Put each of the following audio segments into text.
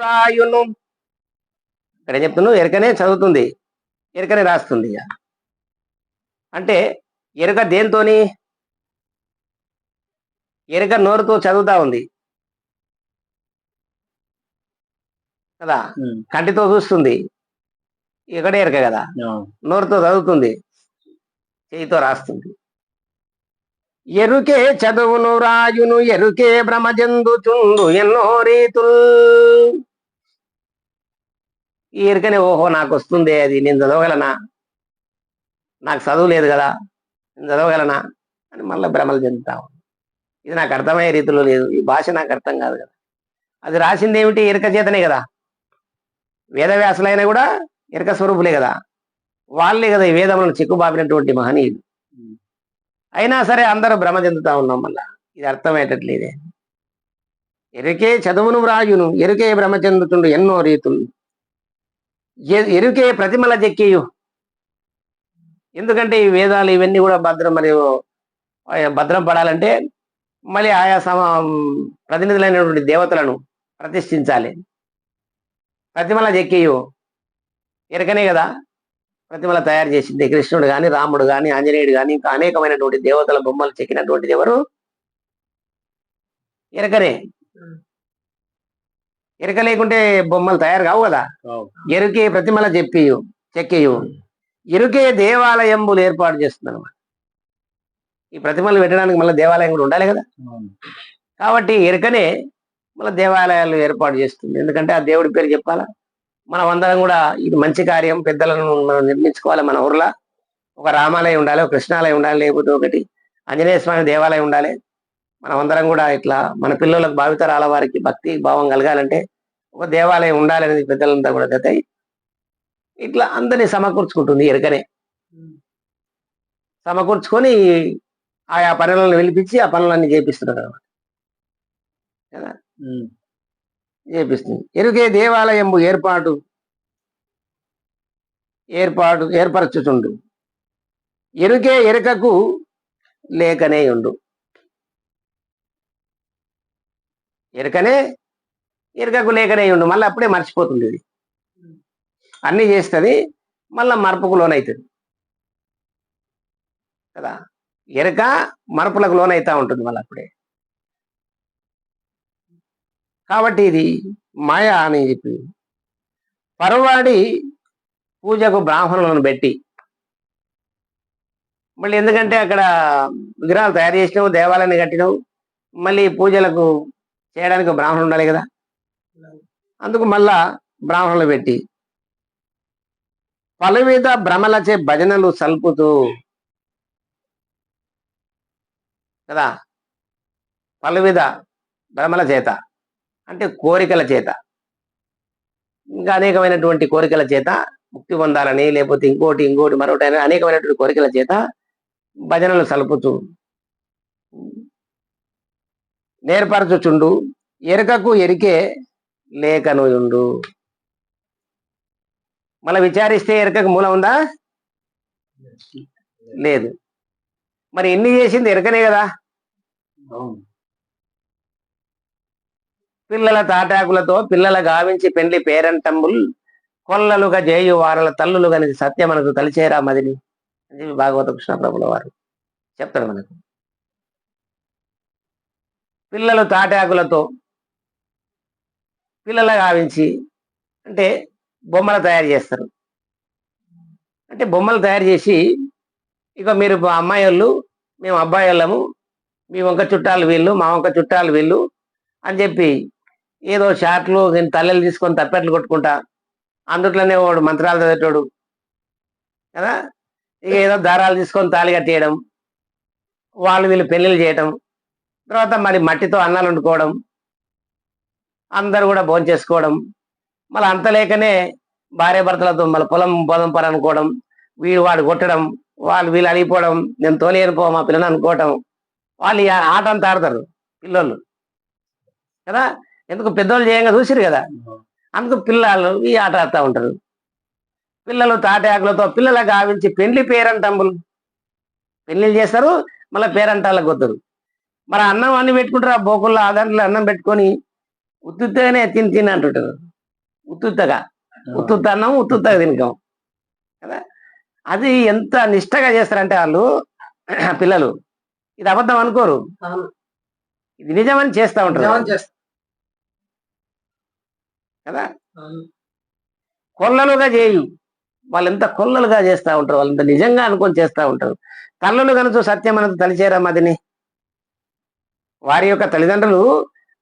రాయును ఇక్కడ చెప్తున్నావు ఎరకనే చదువుతుంది. ఎరకనే రాస్తుంది అంటే ఎరక దేంతోని ఎరక నోరుతో చదువుతా ఉంది. కదా? కంటితో చూస్తుంది. ఇక్కడే ఎరక కదా? నోరుతో చదువుతుంది. చేయితో రాస్తుంది. ఎరుకే చదువును రాయును ఎరుకే భ్రమ చెందుచుండు ఎన్నో రీతుల్. ఈ ఎరుకనే ఓహో నాకు వస్తుంది అది నేను చదవగలనా? నాకు చదువు లేదు కదా నేను చదవగలనా? అని మళ్ళీ భ్రమలు చెందుతా ఇది నాకు అర్థమయ్యే రీతిలో లేదు ఈ భాష నాకు అర్థం కాదు కదా. అది రాసింది ఏమిటి? ఎరుక చేతనే కదా. వేదవ్యాసులైనా కూడా ఎరుక స్వరూపులే కదా. వాళ్ళే కదా ఈ వేదములను చిక్కుబాపినటువంటి మహనీయులు. అయినా సరే అందరూ భ్రమ చెందుతా ఉన్నాం మళ్ళా. ఇది అర్థమయ్యేటట్లేదే. ఎరుకే చదువును వ్రాయును ఎరుకే భ్రమ చెందుతుండు ఎన్నో రీతులు. ఎరుకే ప్రతిమల చెక్కియు ఎందుకంటే ఈ వేదాలు ఇవన్నీ కూడా భద్రం మరియు భద్రం పడాలంటే మళ్ళీ ఆయా సమ ప్రతినిధులైనటువంటి దేవతలను ప్రతిష్ఠించాలి. ప్రతిమల చెక్కియు ఎరకనే కదా. ప్రతిమల తయారు చేసింది కృష్ణుడు కానీ రాముడు కానీ ఆంజనేయుడు కానీ ఇంకా అనేకమైనటువంటి దేవతల బొమ్మలు చెక్కినటువంటిది ఎవరు? ఎరకనే ఎరక లేకుంటే బొమ్మలు తయారు కావు కదా. ఎరుకే ప్రతిమల చెప్పియు చెక్కియు. ఎరుకే దేవాలయంబులు ఏర్పాటు చేస్తుంది అనమాట ఈ ప్రతిమలు పెట్టడానికి మళ్ళీ దేవాలయం కూడా ఉండాలి కదా. కాబట్టి ఎరుకనే మళ్ళీ దేవాలయాలు ఏర్పాటు చేస్తుంది. ఎందుకంటే ఆ దేవుడి పేరు చెప్పాలా? మనం అందరం కూడా ఇది మంచి కార్యం పెద్దలను మనం నిర్మించుకోవాలి మన ఊర్లో. ఒక రామాలయం ఉండాలి ఒక కృష్ణాలయం ఉండాలి లేకపోతే ఒకటి. ఆంజనేయ స్వామి దేవాలయం ఉండాలి. మనం అందరం కూడా ఇట్లా మన పిల్లలకు భావితరాల వారికి భక్తి భావం కలగాలంటే ఒక దేవాలయం ఉండాలనేది పెద్దలంతా కూడా గత ఇట్లా అందరినీ సమకూర్చుకుంటుంది ఎరకనే. సమకూర్చుకొని ఆయా పనులను పిలిపించి ఆ పనులన్నీ చేపిస్తున్నారు అనమాట కదా చేపిస్తుంది. ఎరుకే దేవాలయంబు ఏర్పాటు. ఏర్పాటు ఏర్పరచుచుండు. ఎరుకే ఎరుకకు లేకనే ఉండు. ఎరకనే ఎరకకు లేకనే ఉండు. మళ్ళీ అప్పుడే మర్చిపోతుంది ఇది. అన్ని చేస్తుంది మళ్ళీ మరపుకు లోనవుతుంది కదా? ఎరక మరపులకు లోనైతా ఉంటుంది మళ్ళీ అప్పుడే. కాబట్టి ఇది మాయ అని చెప్పి. పరవాడి పూజకు బ్రాహ్మణులను పెట్టి. మళ్ళీ ఎందుకంటే అక్కడ విగ్రహాలు తయారు చేసినావు దేవాలయాన్ని కట్టినావు మళ్ళీ పూజలకు చేయడానికి బ్రాహ్మణులు ఉండాలి కదా? అందుకు మళ్ళా బ్రాహ్మణులు పెట్టి పలువిధ భ్రమలచే భజనలు సల్పుతూ కదా? పలువిధ భ్రమల చేత అంటే కోరికల చేత ఇంకా అనేకమైనటువంటి కోరికల చేత ముక్తి పొందాలని లేకపోతే ఇంకోటి ఇంకోటి మరొకటి అనేకమైనటువంటి కోరికల చేత భజనలు సలుపుతూ నేర్పరచుచుండు ఎరుకకు ఎరికే లేఖను ఉండు మళ్ళీ విచారిస్తే ఎరుకకు మూలం ఉందా? లేదు. మరి ఎన్ని చేసింది? ఎరకనే కదా. పిల్లల తాటాకులతో పిల్లల గావించి పెండ్లి పేరంటంబుల్ కొల్లలుగా జేయు వారల తల్లులు గని సత్యమనకు కలిచేరా మదిని అని చెప్పి భాగవత కృష్ణ ప్రభుల వారు చెప్తారు మనకు. పిల్లలు తాటాకులతో పిల్లలు గావించి అంటే బొమ్మలు తయారు చేస్తారు. అంటే బొమ్మలు తయారు చేసి ఇక మీరు అమ్మాయి వాళ్ళు మేము అబ్బాయి వాళ్ళము మీ వంక చుట్టాలు వీళ్ళు మా వంక చుట్టాలు వీళ్ళు అని చెప్పి ఏదో షాట్లు తల్లెలు తీసుకొని తప్పెట్లు కొట్టుకుంటా అందుట్లోనే వాడు మంత్రాలు చదివేటోడు కదా? ఇక ఏదో దారాలు తీసుకొని తాళి కట్టేయడం వాళ్ళు వీళ్ళు పెళ్ళిళ్ళు చేయటం తర్వాత మరి మట్టితో అన్నాలు వండుకోవడం అందరు కూడా భోంచేసుకోవడం మళ్ళీ అంత లేకనే భార్య భర్తలతో మళ్ళీ పొలం పొలం పని అనుకోవడం వీడు వాడు కొట్టడం వాళ్ళు వీళ్ళు అడిగిపోవడం నేను తోలేను పో మా పిల్లని అనుకోవటం వాళ్ళు ఆట అంతా ఆడతారు పిల్లోళ్ళు. కదా? ఎందుకు పెద్దోళ్ళు చేయంగా చూసిరు కదా? అందుకు పిల్లలు ఈ ఆట ఆడుతూ ఉంటారు. పిల్లలు తాటాకులతో పిల్లలకు గావించి పెళ్ళి పేరంటంబులు పెళ్ళిళ్ళు చేస్తారు మళ్ళీ పేరంటాలకు వద్దరు. మరి అన్నం అన్ని పెట్టుకుంటారు ఆ బోకుల్లో ఆ దాంట్లో అన్నం పెట్టుకొని ఉత్తితేనే తిని తిని అంటుంటారు. ఉత్తుత్తగా. ఉత్తుత్త అన్నం ఉత్తుత్తగా తినకం. కదా? అది ఎంత నిష్టగా చేస్తారంటే వాళ్ళు పిల్లలు. ఇది అబద్ధం అనుకోరు. ఇది నిజమని చేస్తా ఉంటారు. కదా. కొల్లలుగా చేయు. వాళ్ళు ఎంత కొల్లలుగా చేస్తా ఉంటారు వాళ్ళు ఎంత నిజంగా అనుకొని చేస్తా ఉంటారు. తల్లులు కనుక సత్యం అనేది తలిచేరా మదిని. వారి యొక్క తల్లిదండ్రులు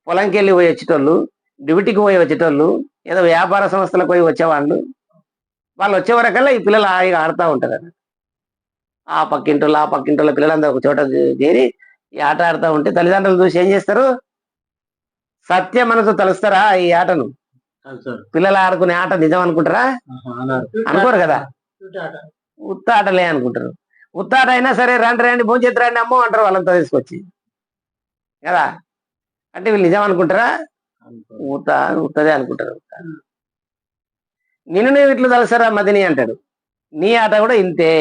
పొలంకి వెళ్ళి పోయి వచ్చేటోళ్ళు డ్యూటీకి పోయి వచ్చేటోళ్ళు ఏదో వ్యాపార సంస్థలకు పోయి వచ్చేవాళ్ళు. వాళ్ళు వచ్చే వరకల్లా ఈ పిల్లలు హాయిగా ఆడుతూ ఉంటారు. ఆ పక్కింటోళ్ళు ఆ పక్కింటోళ్ళ పిల్లలందరూ ఒక చోట చేరి ఈ ఆట ఆడుతూ ఉంటే తల్లిదండ్రులు చూసి ఏం చేస్తారు? సత్య మనసు తలుస్తారా ఈ ఆటను? పిల్లలు ఆడుకునే ఆట నిజం అనుకుంటారా? అనుకోరు కదా. ఉత్త ఆటలే అనుకుంటారు. ఉత్త ఆట అయినా సరే రండి రండి భోంచేతి రండి అమ్మో అంటారు వాళ్ళంతా తీసుకొచ్చి. కదా అంటే వీళ్ళు నిజం అనుకుంటారా? ఉత్త ఉత్తదే అనుకుంటారు. నిన్ను నేను ఇట్లు తలసరా మదిని అంటాడు. నీ ఆట కూడా ఇంతే.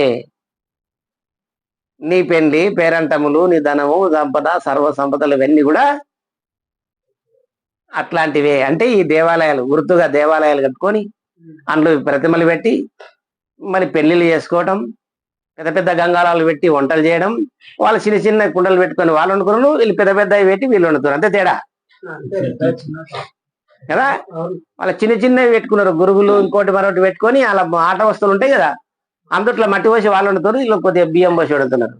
నీ పెండ్లి పేరంటములు నీ ధనము సంపద సర్వ సంపదలు ఇవన్నీ కూడా అట్లాంటివే. అంటే ఈ దేవాలయాలు గుర్తుగా దేవాలయాలు కట్టుకొని అందులో ప్రతిమలు పెట్టి మరి పెళ్ళిళ్ళు చేసుకోవటం పెద్ద పెద్ద గంగాళాలు పెట్టి వంటలు చేయడం వాళ్ళు చిన్న చిన్న కుండలు పెట్టుకొని వాళ్ళు వండుకున్నారు వీళ్ళు పెద్ద పెద్దవి పెట్టి వీళ్ళు వండుతున్నారు. అంతే తేడా. కదా. వాళ్ళ చిన్న చిన్నవి పెట్టుకున్నారు గురుగులు ఇంకోటి మరొకటి పెట్టుకొని అలా ఆట వస్తువులు ఉంటాయి కదా అందుట్లో మట్టి పోసి వాళ్ళు వండుతారు వీళ్ళు కొద్దిగా బియ్యం పోసి వండుతున్నారు.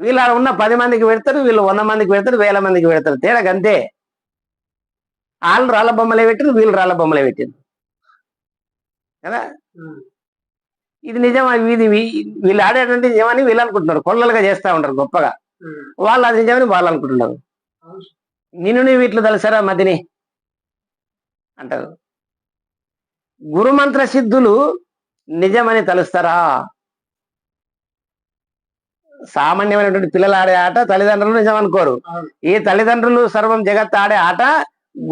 వీళ్ళు ఉన్న పది మందికి పెడతారు వీళ్ళు వంద మందికి పెడతారు వేల మందికి పెడతారు. తేడా అంతే వాళ్ళు రాళ్ళ బొమ్మలే పెట్టారు వీళ్ళు రాళ్ళ బొమ్మలే పెట్టారు కదా. ఇది నిజం ఇది వీళ్ళు ఆడేటువంటి నిజమని వీళ్ళు అనుకుంటున్నారు. కొల్లలుగా చేస్తా ఉంటారు గొప్పగా. వాళ్ళు అది నిజమని వాళ్ళు అనుకుంటున్నారు. నిన్ను వీటిలో తెలుసారా మదిని? అంటారు. గురుమంత్ర సిద్ధులు నిజమని తలుస్తారా? సామాన్యమైనటువంటి పిల్లలు ఆడే ఆట తల్లిదండ్రులు నిజం అనుకోరు. ఈ తల్లిదండ్రులు సర్వం జగత్ ఆడే ఆట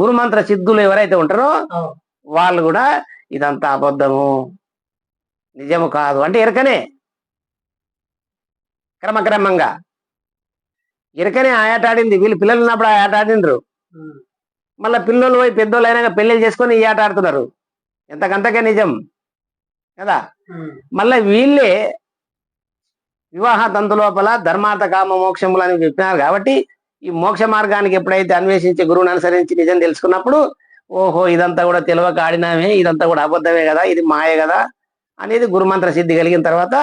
గురుమంత్ర సిద్ధులు ఎవరైతే ఉంటారో. వాళ్ళు కూడా ఇదంతా అబద్ధము. నిజము కాదు. అంటే ఎరకనే క్రమక్రమంగా. ఎరకనే ఆట ఆడింది వీళ్ళు పిల్లలు ఉన్నప్పుడు ఆ ఆట ఆడిండ్రు. మళ్ళీ పిల్లలు పోయి పెద్దోళ్ళు అయినాక పెళ్ళి చేసుకొని ఈ ఆట ఆడుతున్నారు. ఎంతకంతకే నిజం. కదా. మళ్ళీ వీళ్ళే వివాహ తంతు లోపల ధర్మార్థ కామ మోక్షములు అని చెప్పినారు కాబట్టి ఈ మోక్ష మార్గానికి ఎప్పుడైతే అన్వేషించి గురువుని అనుసరించి నిజం తెలుసుకున్నప్పుడు ఓహో ఇదంతా కూడా తెలియక ఆడినామే ఇదంతా కూడా అబద్ధమే కదా ఇది మాయ కదా అనేది గురుమంత్ర సిద్ధి కలిగిన తర్వాత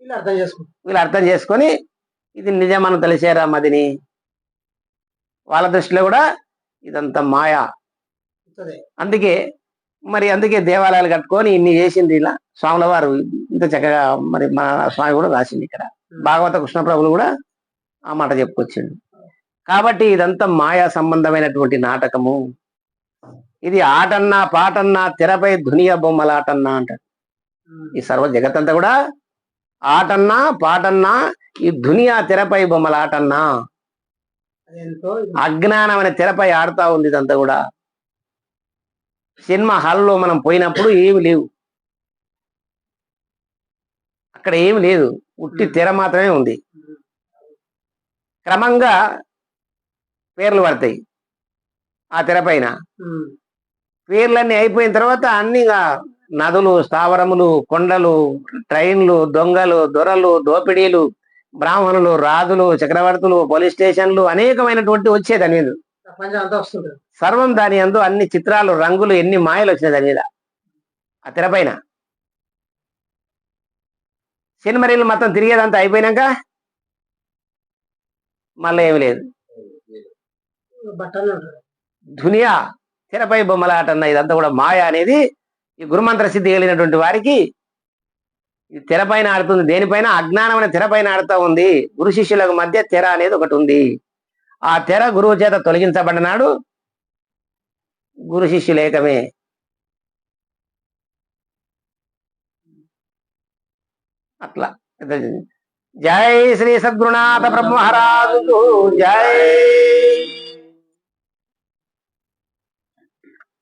వీళ్ళు అర్థం చేసుకుంటారు. వీళ్ళు అర్థం చేసుకొని ఇది నిజమని తెలిసేరా మదిని? వాళ్ళ దృష్టిలో కూడా ఇదంతా మాయ. అందుకే మరి అందుకే దేవాలయాలు కట్టుకొని ఇన్ని చేసింది ఇలా. స్వాముల వారు ఇంత చక్కగా మరి మన స్వామి కూడా రాసింది ఇక్కడ. భాగవత కృష్ణప్రభులు కూడా ఆ మాట చెప్పుకొచ్చిండు. కాబట్టి ఇదంతా మాయా సంబంధమైనటువంటి నాటకము. ఇది ఆటన్నా పాటన్నా తెరపై ధునియ బొమ్మలాటన్నా అంటారు. ఈ సర్వ జగత్తంతా కూడా ఆటన్నా పాటన్నా ఈ దునియా తెరపై బొమ్మలాటన్నా అజ్ఞానం అనే తెరపై ఆడుతా ఉంది ఇదంతా కూడా. సినిమా హాల్లో మనం పోయినప్పుడు ఏమి లేవు. అక్కడ ఏమి లేదు. ఉట్టి తెర మాత్రమే ఉంది. క్రమంగా పేర్లు పడతాయి ఆ తెర పైన. పేర్లన్నీ అయిపోయిన తర్వాత అన్ని నదులు స్థావరములు కొండలు ట్రైన్లు దొంగలు దొరలు దోపిడీలు బ్రాహ్మణులు రాజులు చక్రవర్తులు పోలీస్ స్టేషన్లు అనేకమైనటువంటి వచ్చేది దాని మీద. సర్వం దాని అందు అన్ని చిత్రాలు రంగులు ఎన్ని మాయలు వచ్చినాయి దాని మీద. ఆ తెరపైన సినిమరీలు మొత్తం తిరిగేదంతా అయిపోయినాక మళ్ళీ ఏమి లేదు. దునియా తెరపై బొమ్మలాట అన్న ఇదంతా కూడా మాయ అనేది ఈ గురుమంత్ర సిద్ధి కలిగినటువంటి వారికి ఈ తెరపైన ఆడుతుంది. దేనిపైన అజ్ఞానం అనే తెరపైన ఆడుతూ ఉంది. గురు శిష్యులకు మధ్య తెర అనేది ఒకటి ఉంది. ఆ తెర గురువు చేత తొలగించబడినాడు గురు శిష్యులేకమే అట్లా. జై శ్రీ సద్గురునాథ బ్రహ్మహరాజు. జై.